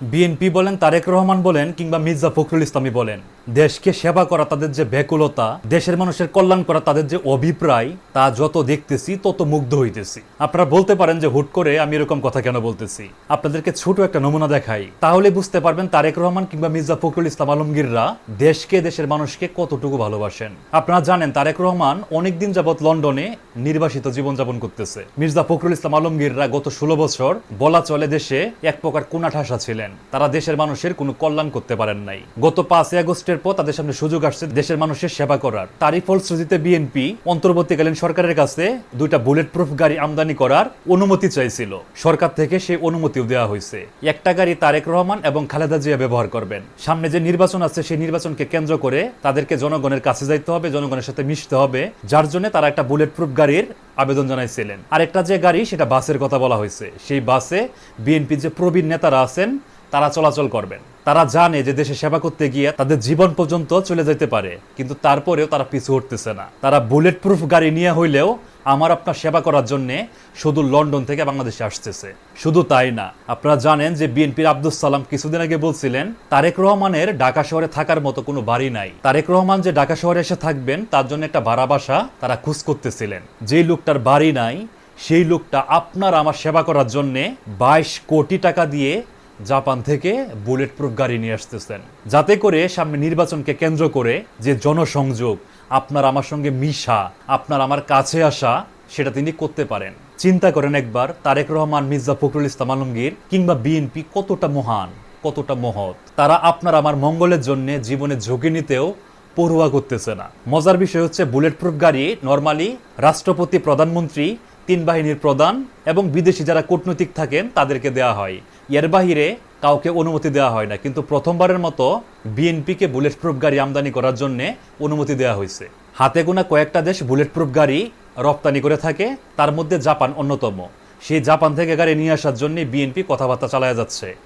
BNP বলেন, তারেক রহমান বলেন, কিংবা মির্জা ফখরুল ইসলামী বলেন, দেশকে সেবা করা তাদের যে ব্যাকুলতা, দেশের মানুষের কল্যাণ করা তাদের যে অভিপ্রায়, তা যত দেখতেছি, তত মুগ্ধ হইতেছি। আপনারা বলতে পারেন যে, হুট করে আমি এরকম কথা কেন বলতেছি? আপনাদেরকে ছোট একটা নমুনা দেখাই। তাহলে বুঝতে পারবেন, তারেক রহমান কিংবা মির্জা ফখরুল ইসলাম আলমগীররা দেশকে, দেশের মানুষকে কতটুকু ভালোবাসেন। আপনারা জানেন, তারেক রহমান অনেকদিন যাবৎ লন্ডনে নির্বাসিত জীবনযাপন করতেছে। মির্জা ফখরুল ইসলাম আলমগীররা গত ষোলো বছর বলা চলে দেশে এক প্রকার কোনাঠাসা ছিলেন। তারা দেশের মানুষের কোনো কল্যাণ করতে পারেন নাই। গত পাঁচই আগস্টের পর তাদের সামনে সুযোগ আসছে দেশের মানুষের সেবা করার। তারই ফলশ্রুতিতে বিএনপি অন্তর্বর্তীকালীন সরকারের কাছে দুইটা বুলেট প্রুফ গাড়ি আমদানি করার অনুমতি চাইছিল। সরকার থেকে সেই অনুমতিও দেওয়া হয়েছে। একটা গাড়ি তারেক রহমান এবং খালেদা জিয়া ব্যবহার করবেন। সামনে যে নির্বাচন আছে, সেই নির্বাচনকে কেন্দ্র করে তাদেরকে জনগণের কাছে যাইতে হবে, জনগণের সাথে মিশতে হবে। যার জন্য তারা একটা বুলেট প্রুফ গাড়ির আবেদন জানাইছিলেন। আরেকটা যে গাড়ি, সেটা বাসের কথা বলা হয়েছে। সেই বাসে বিএনপি যে প্রবীণ নেতারা আছেন তারা চলাচল করবেন। তারা জানে যে দেশে সেবা করতে গিয়ে তাদের জীবন পর্যন্ত চলে যেতে পারে, কিন্তু তারপরেও তারা পিছু হটতেছে না। তারা বুলেট প্রুফ গাড়ি নিয়ে হইলেও আমার আপনার সেবা করার জন্য শুধু লন্ডন থেকে বাংলাদেশে আসতেছে। শুধু তাই না, আপনারা জানেন যে বিএনপির আব্দুল সালাম কিছুদিন আগে বলছিলেন, তারেক রহমানের ঢাকা শহরে থাকার মতো কোনো বাড়ি নাই। তারেক রহমান যে ঢাকা শহরে এসে থাকবেন, তার জন্য একটা ভাড়া বাসা তারা খুঁজ করতেছিলেন। যেই লোকটার বাড়ি নাই, সেই লোকটা আপনার আমার সেবা করার জন্যে বাইশ কোটি টাকা দিয়ে জাপান থেকে বুলেট প্রুফ গাড়ি নিয়ে আসতেছেন। যাতে করে সামনে নির্বাচনকে কেন্দ্র করে যে জনসংযোগ, আপনার আমার সঙ্গে মিশা, আপনার আমার কাছে আসা, সেটা তিনি করতে পারেন। চিন্তা করেন একবার, তারেক রহমান, মির্জা ফখরুল ইসলাম আলমগীর কিংবা বিএনপি কতটা মহান, কতটা মহৎ। তারা আপনার আমার মঙ্গলের জন্য জীবনে ঝুঁকি নিতেও পড়ুয়া করতেছে না। মজার বিষয় হচ্ছে, বুলেট প্রুফ গাড়ি নর্মালি রাষ্ট্রপতি, প্রধানমন্ত্রী তিন বাহিনীর প্রধান এবং বিদেশি যারা কূটনৈতিক থাকেন, তাদেরকে দেওয়া হয়। এর বাহিরে কাউকে অনুমতি দেওয়া হয় না, কিন্তু প্রথমবারের মতো বিএনপিকে বুলেট প্রুফ গাড়ি আমদানি করার জন্য অনুমতি দেওয়া হয়েছে। হাতে গোনা কয়েকটা দেশ বুলেট প্রুফ গাড়ি রপ্তানি করে থাকে, তার মধ্যে জাপান অন্যতম। সেই জাপান থেকে গাড়ি নিয়ে আসার জন্য বিএনপি কথাবার্তা চালায় যাচ্ছে।